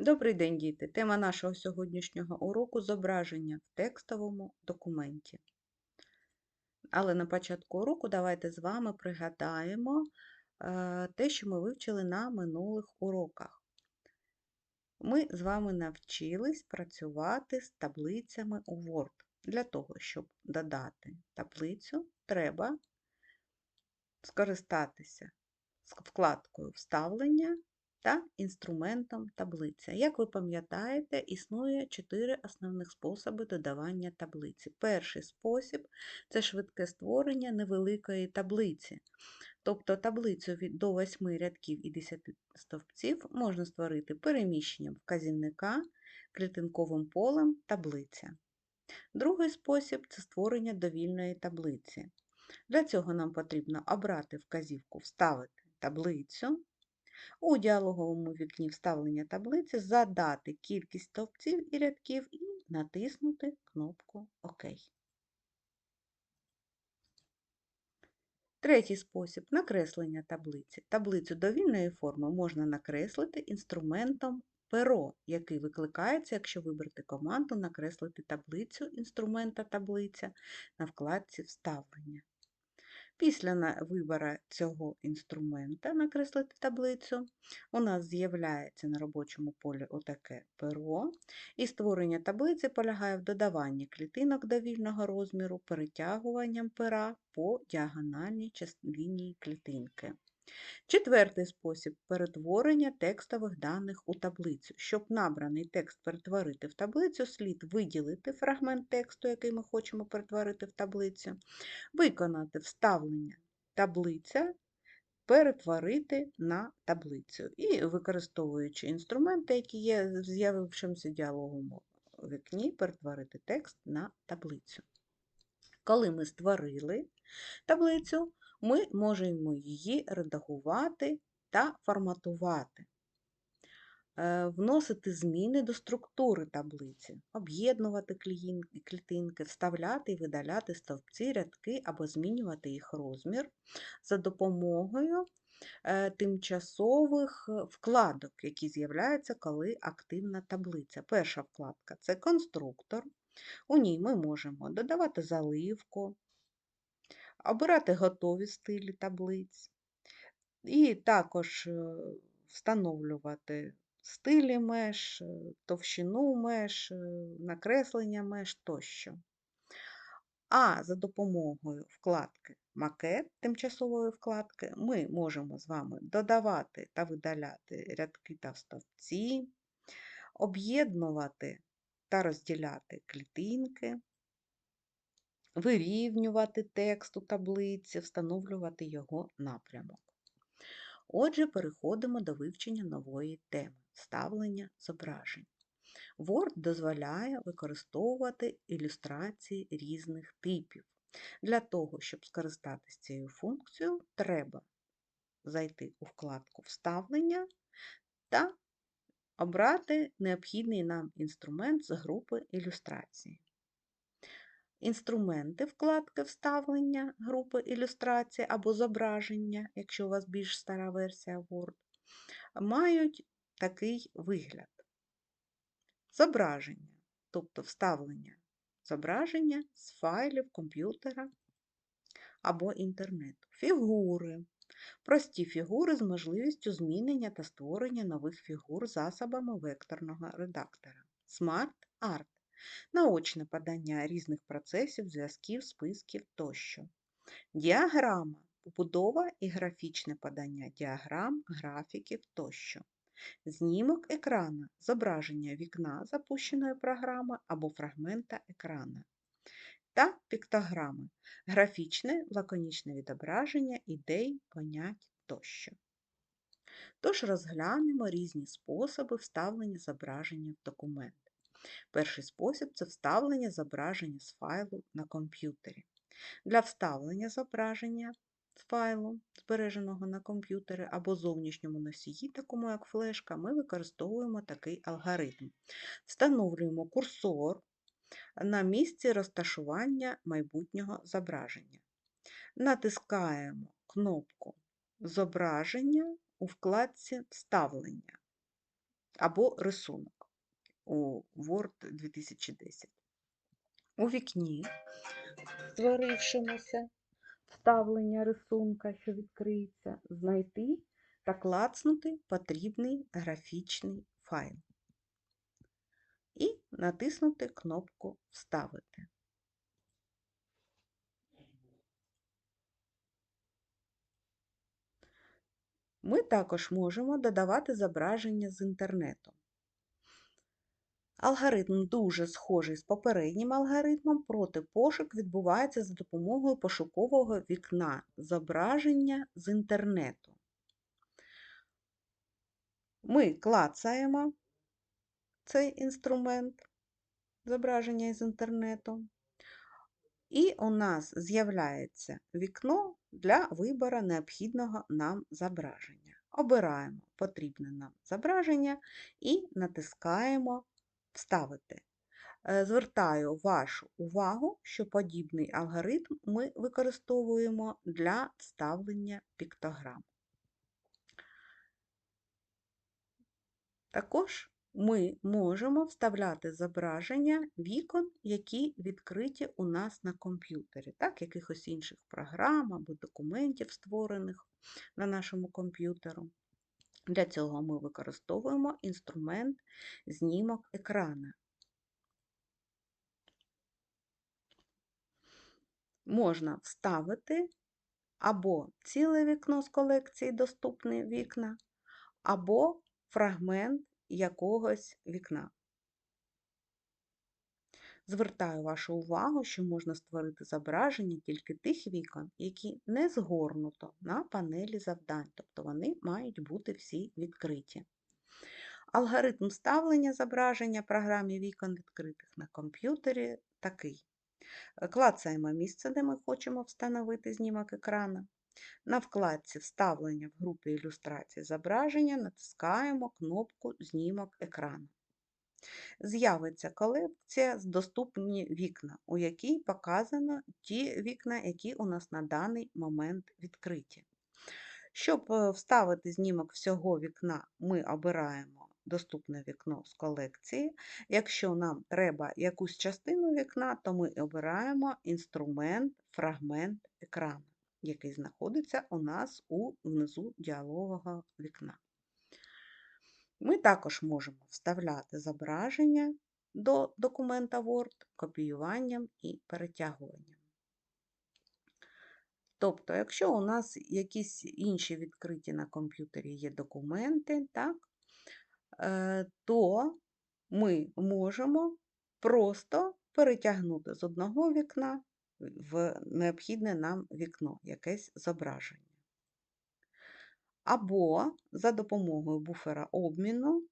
Добрий день, діти! Тема нашого сьогоднішнього уроку зображення в текстовому документі. Але на початку уроку давайте з вами пригадаємо е, те, що ми вивчили на минулих уроках. Ми з вами навчились працювати з таблицями у Word. Для того, щоб додати таблицю, треба скористатися вкладкою Вставлення та інструментом таблиця. Як ви пам'ятаєте, існує чотири основних способи додавання таблиці. Перший спосіб це швидке створення невеликої таблиці. Тобто таблицю до 8 рядків і 10 стовпців можна створити переміщенням вказівника, клітинковим полем таблиця. Другий спосіб це створення довільної таблиці. Для цього нам потрібно обрати вказівку Вставити таблицю. У діалоговому вікні вставлення таблиці задати кількість стовпців і рядків і натиснути кнопку ОК. Третій спосіб накреслення таблиці. Таблицю довільної форми можна накреслити інструментом перо, який викликається, якщо вибрати команду Накреслити таблицю інструмента таблиця на вкладці Вставлення. Після вибору цього інструмента накреслити таблицю, у нас з'являється на робочому полі отаке перо, і створення таблиці полягає в додаванні клітинок довільного розміру, перетягуванням пера по діагональній частині клітинки. Четвертий спосіб перетворення текстових даних у таблицю. Щоб набраний текст перетворити в таблицю, слід виділити фрагмент тексту, який ми хочемо перетворити в таблицю, виконати вставлення таблиця, перетворити на таблицю. І використовуючи інструменти, які є в з'явившомуся діалоговому вікні, перетворити текст на таблицю. Коли ми створили таблицю, ми можемо її редагувати та форматувати, е, вносити зміни до структури таблиці, об'єднувати клітинки, вставляти і видаляти стовпці, рядки або змінювати їх розмір за допомогою е, тимчасових вкладок, які з'являються, коли активна таблиця. Перша вкладка це конструктор. У ній ми можемо додавати заливку, обирати готові стилі таблиць, і також е, встановлювати стилі меж, е, товщину меж, е, накреслення меж тощо. А за допомогою вкладки Макет тимчасової вкладки ми можемо з вами додавати та видаляти рядки та стовпці, об'єднувати та розділяти клітинки, вирівнювати текст у таблиці, встановлювати його напрямок. Отже, переходимо до вивчення нової теми ставлення зображень. Word дозволяє використовувати ілюстрації різних типів. Для того, щоб скористатися цією функцією, треба зайти у вкладку Вставлення та обрати необхідний нам інструмент з групи ілюстрації. Інструменти вкладки вставлення групи ілюстрації або зображення, якщо у вас більш стара версія Word, мають такий вигляд. Зображення, тобто вставлення зображення з файлів комп'ютера або інтернету. Фігури. Прості фігури з можливістю змінення та створення нових фігур засобами векторного редактора. Smart Art наочне подання різних процесів, зв'язків, списків тощо. Діаграма побудова і графічне подання діаграм, графіків тощо. Знімок екрана зображення вікна запущеної програми або фрагмента екрана. Та піктограми графічне, лаконічне відображення ідей, понять тощо. Тож розглянемо різні способи вставлення зображення в документ. Перший спосіб це вставлення зображення з файлу на комп'ютері. Для вставлення зображення з файлу, збереженого на комп'ютері або зовнішньому носії, такому як флешка, ми використовуємо такий алгоритм. Встановлюємо курсор на місці розташування майбутнього зображення. Натискаємо кнопку Зображення у вкладці Вставлення або рисунок у Word 2010. У вікні, створившимося вставлення рисунка, що відкриється, знайти та клацнути потрібний графічний файл і натиснути кнопку Вставити. Ми також можемо додавати зображення з інтернету. Алгоритм дуже схожий з попереднім алгоритмом, проте пошук відбувається за допомогою пошукового вікна зображення з інтернету. Ми клацаємо цей інструмент зображення із інтернету, і у нас з'являється вікно для вибору необхідного нам зображення. Обираємо потрібне нам зображення і натискаємо Вставити. Е, звертаю вашу увагу, що подібний алгоритм ми використовуємо для вставлення піктограм. Також ми можемо вставляти зображення вікон, які відкриті у нас на комп'ютері, так, якихось інших програм або документів, створених на нашому комп'ютеру. Для цього ми використовуємо інструмент знімок екрана. Можна вставити або ціле вікно з колекції Доступні вікна, або фрагмент якогось вікна. Звертаю вашу увагу, що можна створити зображення тільки тих вікон, які не згорнуто на панелі завдань, тобто вони мають бути всі відкриті. Алгоритм ставлення зображення програмі вікон відкритих на комп'ютері такий. Клацаємо місце, де ми хочемо встановити знімок екрану. На вкладці Вставлення в групі ілюстрації зображення натискаємо кнопку Знімок екрану з'явиться колекція з доступні вікна, у якій показано ті вікна, які у нас на даний момент відкриті. Щоб е, вставити знімок всього вікна, ми обираємо доступне вікно з колекції. Якщо нам треба якусь частину вікна, то ми обираємо інструмент, фрагмент екрану, який знаходиться у нас внизу діалогового вікна. Ми також можемо вставляти зображення до документа Word копіюванням і перетягуванням. Тобто, якщо у нас якісь інші відкриті на комп'ютері є документи, так, е, то ми можемо просто перетягнути з одного вікна в необхідне нам вікно, якесь зображення або за допомогою буфера обміну,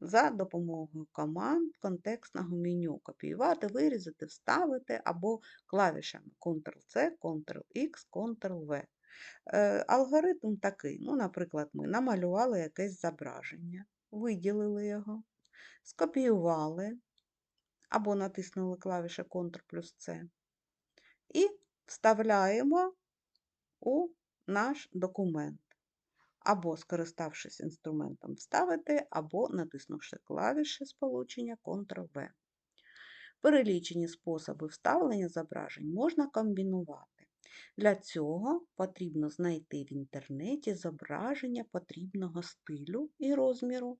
за допомогою команд контекстного меню копіювати, вирізати, вставити, або клавішами Ctrl-C, Ctrl-X, Ctrl-V. Е, алгоритм такий, ну, наприклад, ми намалювали якесь зображення, виділили його, скопіювали або натиснули клавішу Ctrl плюс C і вставляємо у наш документ. Або, скориставшись інструментом Вставити, або натиснувши клавіші сполучення Ctrl-V. Перелічені способи вставлення зображень можна комбінувати. Для цього потрібно знайти в інтернеті зображення потрібного стилю і розміру,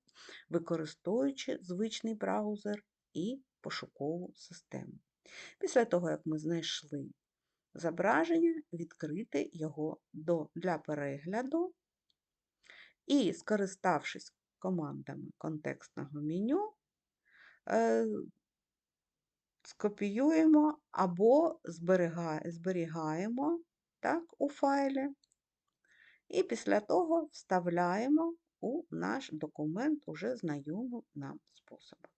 використовуючи звичний браузер і пошукову систему. Після того, як ми знайшли зображення, відкрити його для перегляду і, скориставшись командами контекстного меню, е, скопіюємо або зберігаємо так, у файлі, і після того вставляємо у наш документ уже знайомим нам способом.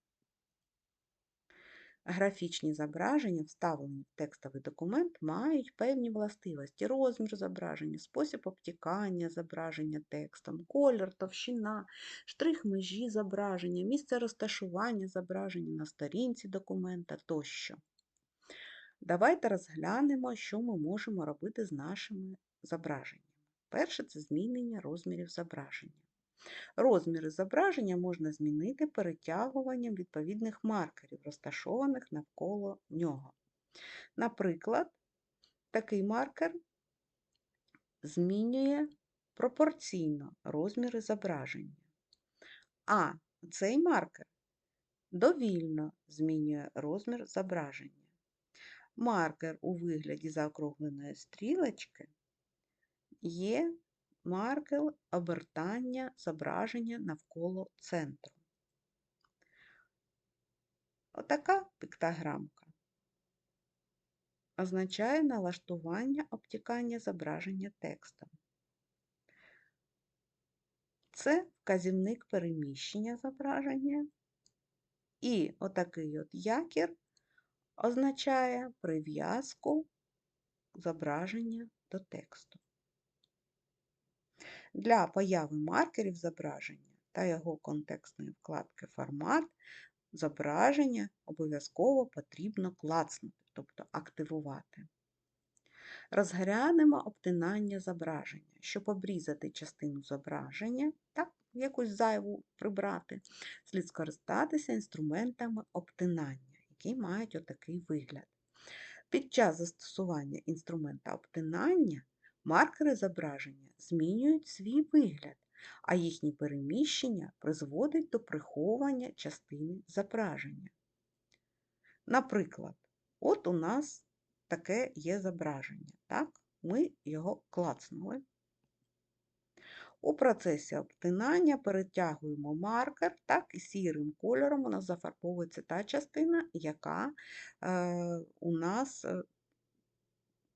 Графічні зображення, вставлені в текстовий документ, мають певні властивості: розмір зображення, спосіб обтікання зображення текстом, колір, товщина, штрих межі зображення, місце розташування зображення на сторінці документа тощо. Давайте розглянемо, що ми можемо робити з нашими зображеннями. Перше це змінення розмірів зображення. Розміри зображення можна змінити перетягуванням відповідних маркерів, розташованих навколо нього. Наприклад, такий маркер змінює пропорційно розміри зображення, а цей маркер довільно змінює розмір зображення. Маркер у вигляді заокругленої стрілочки є маркер обертання зображення навколо центру. Отака піктограмка означає налаштування обтікання зображення текстом. Це вказівник переміщення зображення. І отакий от якір означає прив'язку зображення до тексту. Для появи маркерів зображення та його контекстної вкладки формат зображення обов'язково потрібно клацнути, тобто активувати. Розглянемо обтинання зображення. Щоб обрізати частину зображення, так, якусь зайву прибрати, слід скористатися інструментами обтинання, які мають отакий вигляд. Під час застосування інструмента обтинання маркери зображення змінюють свій вигляд, а їхнє переміщення призводить до приховування частини зображення. Наприклад, от у нас таке є зображення. Так? Ми його клацнули. У процесі обтинання перетягуємо маркер, так, і сірим кольором у нас зафарбовується та частина, яка е, у нас е,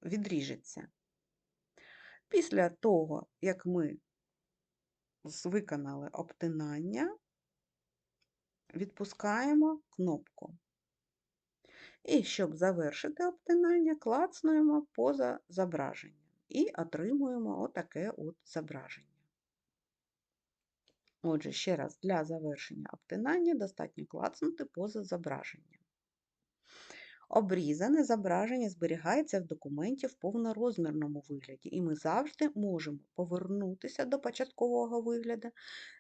відріжеться. Після того, як ми виконали обтинання, відпускаємо кнопку. І щоб завершити обтинання, клацнуємо поза зображенням і отримуємо отаке от зображення. Отже, ще раз, для завершення обтинання достатньо клацнути поза зображенням. Обрізане зображення зберігається в документі в повнорозмірному вигляді, і ми завжди можемо повернутися до початкового вигляду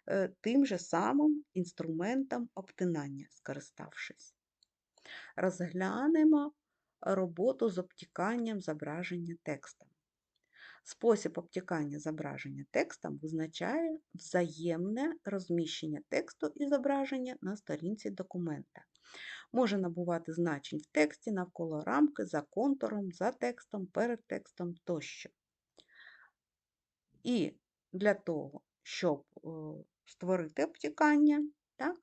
е, тим же самим інструментом обтинання, скориставшись. Розглянемо роботу з обтіканням зображення текстом. Спосіб обтікання зображення текстом визначає взаємне розміщення тексту і зображення на сторінці документа. Може набувати значень в тексті навколо рамки, за контуром, за текстом, перед текстом тощо. І для того, щоб створити обтікання, так,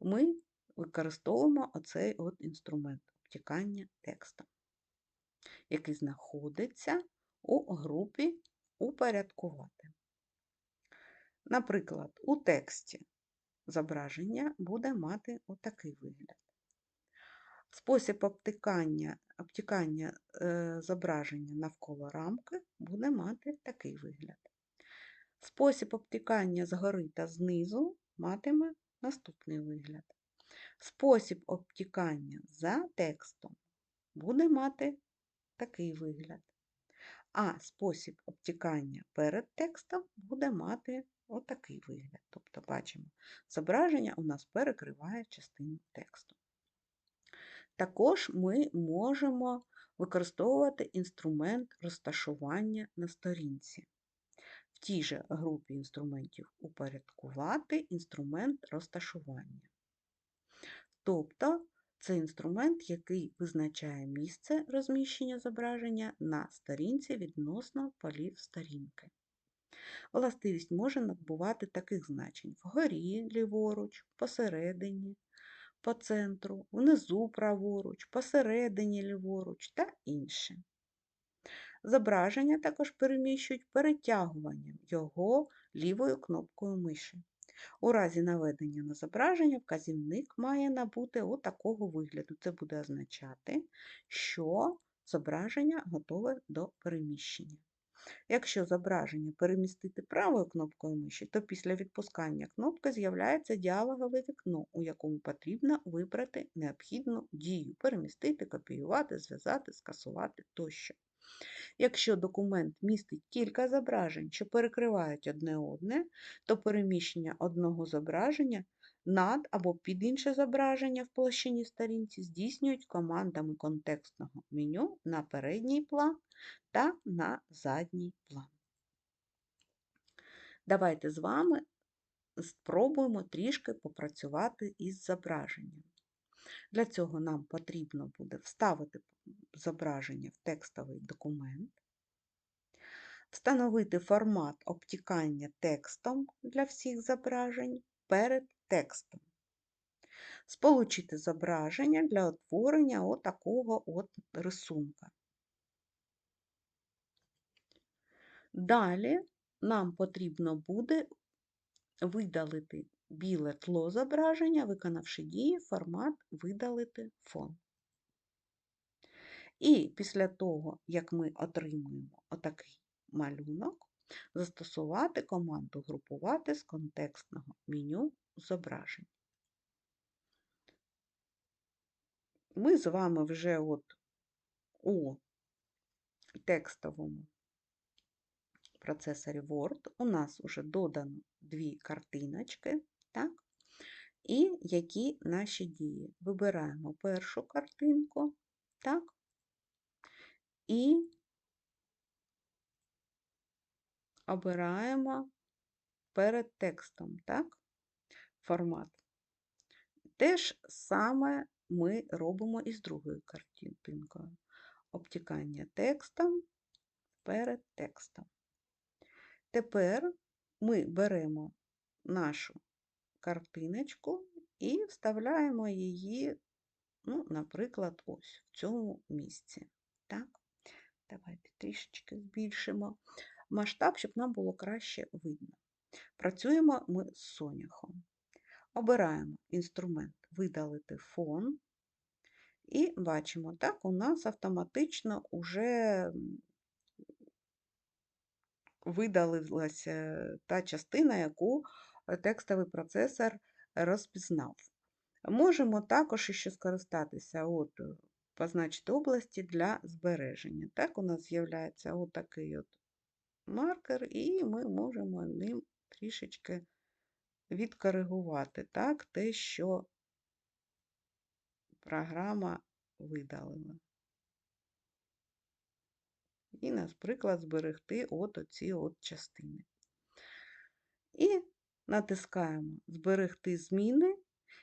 ми використовуємо оцей от інструмент обтікання текстом, який знаходиться у групі упорядкувати. Наприклад, у тексті зображення буде мати отакий вигляд. Спосіб обтикання, обтікання е, зображення навколо рамки буде мати такий вигляд. Спосіб обтікання згори та знизу матиме наступний вигляд. Спосіб обтікання за текстом буде мати такий вигляд. А спосіб обтікання перед текстом буде мати отакий вигляд. Тобто, бачимо, зображення у нас перекриває частину тексту. Також ми можемо використовувати інструмент розташування на сторінці. В тій же групі інструментів упорядкувати інструмент розташування. Тобто це інструмент, який визначає місце розміщення зображення на сторінці відносно полів сторінки. Властивість може набувати таких значень вгорі ліворуч, посередині, по центру, внизу праворуч, посередині ліворуч та інше. Зображення також переміщують перетягуванням його лівою кнопкою миші. У разі наведення на зображення вказівник має набути отакого вигляду. Це буде означати, що зображення готове до переміщення. Якщо зображення перемістити правою кнопкою миші, то після відпускання кнопки з'являється діалогове вікно, у якому потрібно вибрати необхідну дію перемістити, копіювати, зв'язати, скасувати тощо. Якщо документ містить кілька зображень, що перекривають одне одне, то переміщення одного зображення над або під інше зображення в площині сторінці здійснюють командами контекстного меню на передній план та на задній план. Давайте з вами спробуємо трішки попрацювати із зображенням. Для цього нам потрібно буде вставити зображення в текстовий документ, встановити формат обтікання текстом для всіх зображень перед текстом, сполучити зображення для утворення отакого от рисунка. Далі нам потрібно буде видалити біле тло зображення, виконавши дії формат видалити фон. І після того, як ми отримуємо отакий малюнок, застосувати команду групувати з контекстного меню зображень. Ми з вами вже от у текстовому процесорі Word у нас вже додано дві картиночки, так? І які наші дії? Вибираємо першу картинку, так? І обираємо перед текстом, так? Формат. Те ж саме ми робимо із другою картинкою. Обтікання текстом перед текстом. Тепер ми беремо нашу картиночку і вставляємо її, ну, наприклад, ось в цьому місці. Так? Давайте трішечки збільшимо масштаб, щоб нам було краще видно. Працюємо ми з соняхом. Обираємо інструмент Видалити фон. І бачимо, так, у нас автоматично вже видалилася та частина, яку текстовий процесор розпізнав. Можемо також ще скористатися, от, позначити області для збереження. Так, у нас з'являється отакий от маркер, і ми можемо ним трішечки відкоригувати так, те, що програма видалила і, наприклад, зберегти от оці от частини. І натискаємо Зберегти зміни,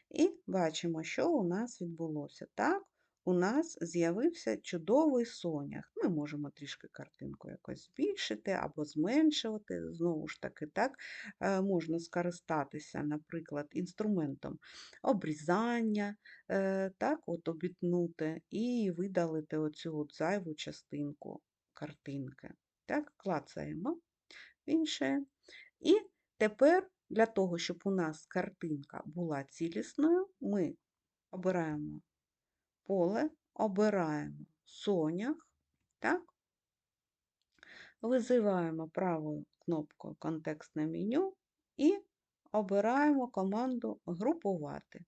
і бачимо, що у нас відбулося. Так, у нас з'явився чудовий сонях. Ми можемо трішки картинку якось збільшити або зменшувати. Знову ж таки, так, е, можна скористатися, наприклад, інструментом обрізання, е, так, от обітнути і видалити оцю от зайву частинку картинки. Так, клацаємо інше. І тепер для того, щоб у нас картинка була цілісною, ми обираємо поле, обираємо сонях, так? визиваємо правою кнопкою контекстне меню і обираємо команду Групувати.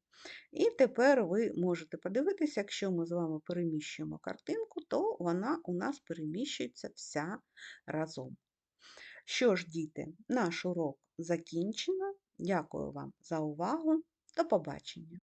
І тепер ви можете подивитися, якщо ми з вами переміщуємо картинку, то вона у нас переміщується вся разом. Що ж, діти, наш урок закінчено. Дякую вам за увагу. До побачення!